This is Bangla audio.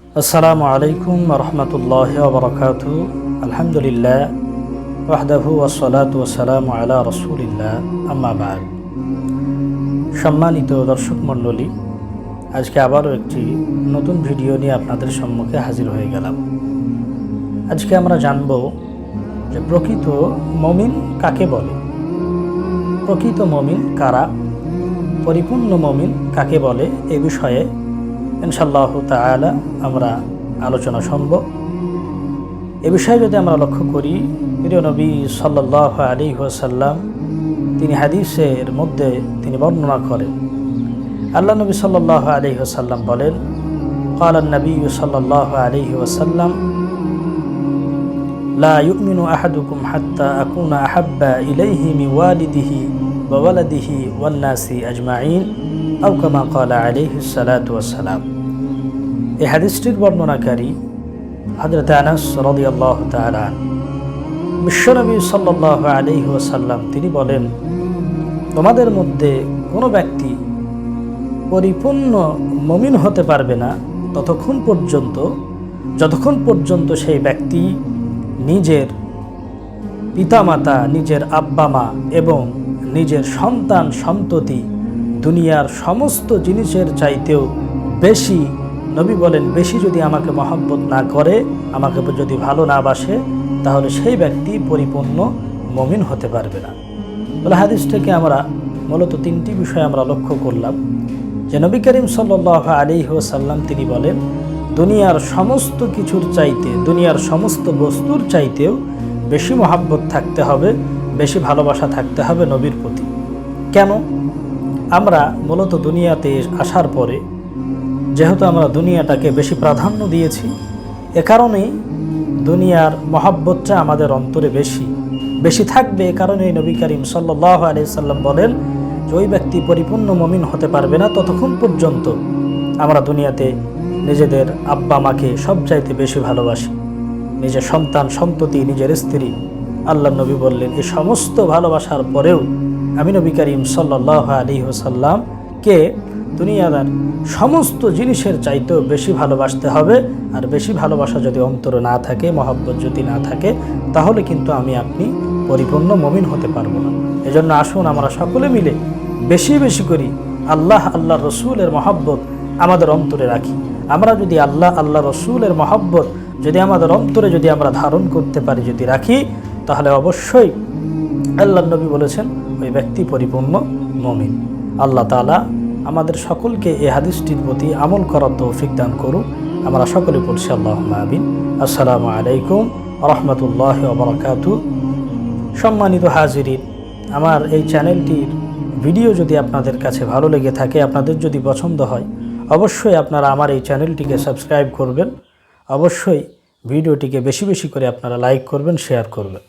আসসালামু আলাইকুম রহমতুল্লাহ বরকাত আলহামদুলিল্লাহ, ওয়াহদাহু ওসলাত ওসালাম আলা রসুলিল্লাহ আম্মাবাদ সম্মানিত দর্শক মণ্ডলী, আজকে আবারও একটি নতুন ভিডিও নিয়ে আপনাদের সম্মুখে হাজির হয়ে গেলাম। আজকে আমরা জানব যে প্রকৃত মমিন কাকে বলে? প্রকৃত মমিন কারা? পরিপূর্ণ মমিন কাকে বলে? এ বিষয়ে ইনশাল্লাহ তালা আমরা আলোচনা শুনব এ বিষয়ে যদি আমরা লক্ষ্য করি প্রিয় নবী সাল্লাহ আলী ওয়াসাল্লাম তিনি হাদিসের মধ্যে তিনি বর্ণনা করেন আল্লাহ নবী সাল্লাহ আলী ওসাল্লাম বলেন قال النبي صلى الله عليه وسلم لا يؤمن أحدكم حتى أكون أحب إليه من والده ওয়ালাদিহি ওয়ান্নাসি আজমাইন আউকামা কলা আলিহ সালাতাম এই হাদিসটির বর্ণনাকারী হজরত আনাস রদি আল্লাহ তালান বিশ্বনবী সাল্লাহ আলিহ ওসাল্লাম তিনি বলেন, তোমাদের মধ্যে কোনো ব্যক্তি পরিপূর্ণ মমিন হতে পারবে না ততক্ষণ পর্যন্ত, যতক্ষণ পর্যন্ত সেই ব্যক্তি নিজের পিতামাতা, নিজের আব্বা মা এবং নিজের সন্তান সন্ততি, দুনিয়ার সমস্ত জিনিসের চাইতেও বেশি। নবী বলেন, বেশি যদি আমাকে মহব্বত না করে, আমাকে যদি ভালো না বাসে, তাহলে সেই ব্যক্তি পরিপূর্ণ মমিন হতে পারবে না। বলে হাদিস থেকে আমরা মূলত তিনটি বিষয় আমরা লক্ষ্য করলাম। যে নবী করিম সাল্লাহ আলী সাল্লাম তিনি বলেন, দুনিয়ার সমস্ত কিছুর চাইতে, দুনিয়ার সমস্ত বস্তুর চাইতেও বেশি মহাব্বত থাকতে হবে বেশি ভালোবাসা থাকতে হবে নবীর প্রতি। কেন? আমরা মূলত দুনিয়াতে আসার পরে যেহেতু আমরা দুনিয়াটাকে বেশি প্রাধান্য দিয়েছি, এ কারণেই দুনিয়ার মহাব্বতটা আমাদের অন্তরে বেশি। বেশি থাকবে এ কারণেই নবী করিম সাল্লাহ সাল্লাম বলেন, যে ওই ব্যক্তি পরিপূর্ণ মমিন হতে পারবে না ততক্ষণ পর্যন্ত আমরা দুনিয়াতে নিজেদের আব্বা মাকে সব চাইতে বেশি ভালোবাসি। নিজের সন্তান, সন্ততি, নিজের স্ত্রী আল্লাহ নবী বললেন এই সমস্ত ভালোবাসার পরেও আমি নবী করিম সাল্লাহ আলী কে? দুনিয়াদার সমস্ত জিনিসের চাইতেও বেশি ভালোবাসতে হবে। আর বেশি ভালোবাসা যদি অন্তর না থাকে, মহব্বত যদি না থাকে, তাহলে কিন্তু আমি আপনি পরিপূর্ণ মমিন হতে পারব না। এজন্য আসুন আমরা সকলে মিলে বেশি বেশি করি আল্লাহ আল্লাহ রসুলের মহব্বত আমাদের অন্তরে রাখি। আমরা যদি আল্লাহ আল্লাহ রসুলের মহব্বত যদি আমাদের অন্তরে যদি আমরা ধারণ করতে পারি, যদি রাখি তাহলে অবশ্যই আল্লাহ নবী বলেছেন, ওই ব্যক্তি পরিপূর্ণ মমিন। আল্লাহ তালা আমাদের সকলকে এ হাদিসটির প্রতি আমল করার তৌফিক দান করুন আমরা সকলে পড়ছি আল্লাহ আবিন আসসালামু আলাইকুম রহমতুল্লাহ বরকাতু সম্মানিত হাজিরিন, আমার এই চ্যানেলটির ভিডিও যদি আপনাদের কাছে ভালো লেগে থাকে, আপনাদের যদি পছন্দ হয়, অবশ্যই আপনারা আমার এই চ্যানেলটিকে সাবস্ক্রাইব করবেন। অবশ্যই ভিডিওটিকে বেশি বেশি করে আপনারা লাইক করবেন, শেয়ার করবেন।